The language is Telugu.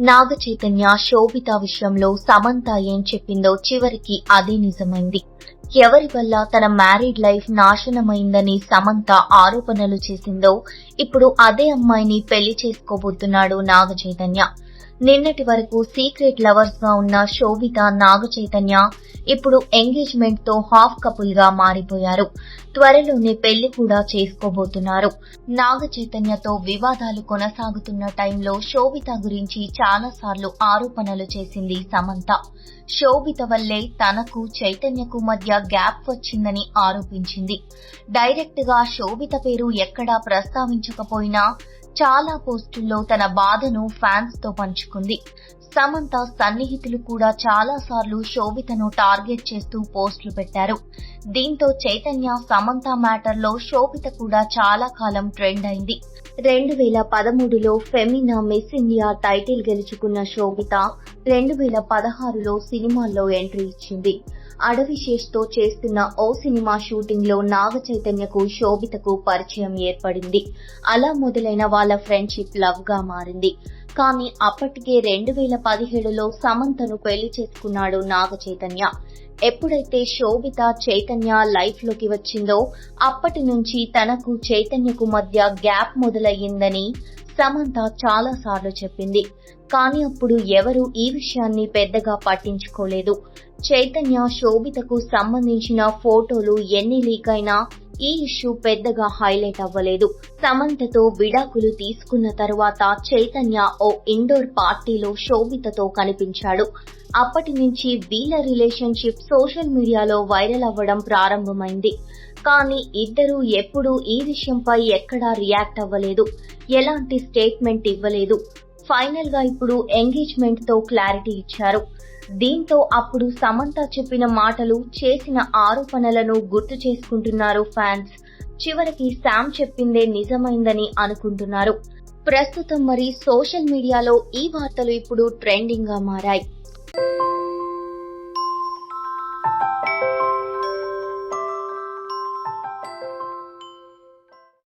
నాగ చైతన్య శోభిత విషయంలో సమంత ఏం చెప్పిందో చివరికి అదే నిజమైంది. ఎవరి వల్ల తన మ్యారీడ్ లైఫ్ నాశనమైందని సమంత ఆరోపణలు చేసిందో ఇప్పుడు అదే అమ్మాయిని పెళ్ళి చేసుకోబోతున్నాడు నాగ చైతన్య నిన్నటి వరకు సీక్రెట్ లవర్స్గా ఉన్న శోభిత నాగ చైతన్య ఇప్పుడు ఎంగేజ్మెంట్తో హాఫ్ కపుల్గా మారిపోయారు. త్వరలోనే పెళ్ళి కూడా చేసుకోబోతున్నారు. నాగ చైతన్యతో వివాదాలు కొనసాగుతున్న టైంలో శోభిత గురించి చాలా సార్లు ఆరోపణలు చేసింది సమంత. శోభిత వల్లే తనకు చైతన్యకు మధ్య గ్యాప్ వచ్చిందని ఆరోపించింది. డైరెక్ట్గా శోభిత పేరు ఎక్కడా ప్రస్తావించకపోయినా చాలా పోస్టుల్లో తన బాధను ఫ్యాన్స్తో పంచుకుంది. సమంత సన్నిహితులు కూడా చాలా సార్లు శోభితను టార్గెట్ చేస్తూ పోస్టులు పెట్టారు. దీంతో చైతన్య సమంత మ్యాటర్లో శోభిత కూడా చాలా కాలం ట్రెండ్ అయింది. రెండు వేల పదమూడులో ఫెమినా మిస్ ఇండియా టైటిల్ గెలుచుకున్న శోభిత రెండు వేల పదహారులో సినిమాల్లో ఎంట్రీ ఇచ్చింది. అడవిశేష్తో చేస్తున్న ఓ సినిమా షూటింగ్లో నాగ చైతన్యకు శోభితకు పరిచయం ఏర్పడింది. అలా మొదలైన వాళ్ళ ఫ్రెండ్షిప్ లవ్గా మారింది. కానీ అప్పటికే రెండు వేల పదిహేడులో సమంతను పెళ్ళి చేసుకున్నాడు నాగ చైతన్య. ఎప్పుడైతే శోభిత చైతన్య లైఫ్లోకి వచ్చిందో అప్పటి నుంచి తనకు చైతన్యకు మధ్య గ్యాప్ మొదలయ్యిందని సమంత చాలా సార్లు చెప్పింది. కానీ అప్పుడు ఎవరు ఈ విషయాన్ని పెద్దగా పట్టించుకోలేదు. చైతన్య శోభితకు సంబంధించిన ఫోటోలు ఎన్ని లీక్ అయినా ఈ ఇష్యూ పెద్దగా హైలైట్ అవ్వలేదు. సమంతతో విడాకులు తీసుకున్న తరువాత చైతన్య ఓ ఇండోర్ పార్టీలో శోభితతో కనిపించాడు. అప్పటి నుంచి వీళ్ళ రిలేషన్షిప్ సోషల్ మీడియాలో వైరల్ అవ్వడం ప్రారంభమైంది. కానీ ఇద్దరూ ఎప్పుడూ ఈ విషయంపై ఎక్కడా రియాక్ట్ అవ్వలేదు. ఎలాంటి స్టేట్మెంట్ ఇవ్వలేదు. ఫైనల్గా ఇప్పుడు ఎంగేజ్మెంట్తో క్లారిటీ ఇచ్చారు. దీంతో అప్పుడు సమంత చెప్పిన మాటలు చేసిన ఆరోపణలను గుర్తు చేసుకుంటున్నారు ఫ్యాన్స్. చివరికి శామ్ చెప్పిందే నిజమైందని అనుకుంటున్నారు. ప్రస్తుతం మరి సోషల్ మీడియాలో ఈ వార్తలు ఇప్పుడు ట్రెండింగ్గా మారాయి.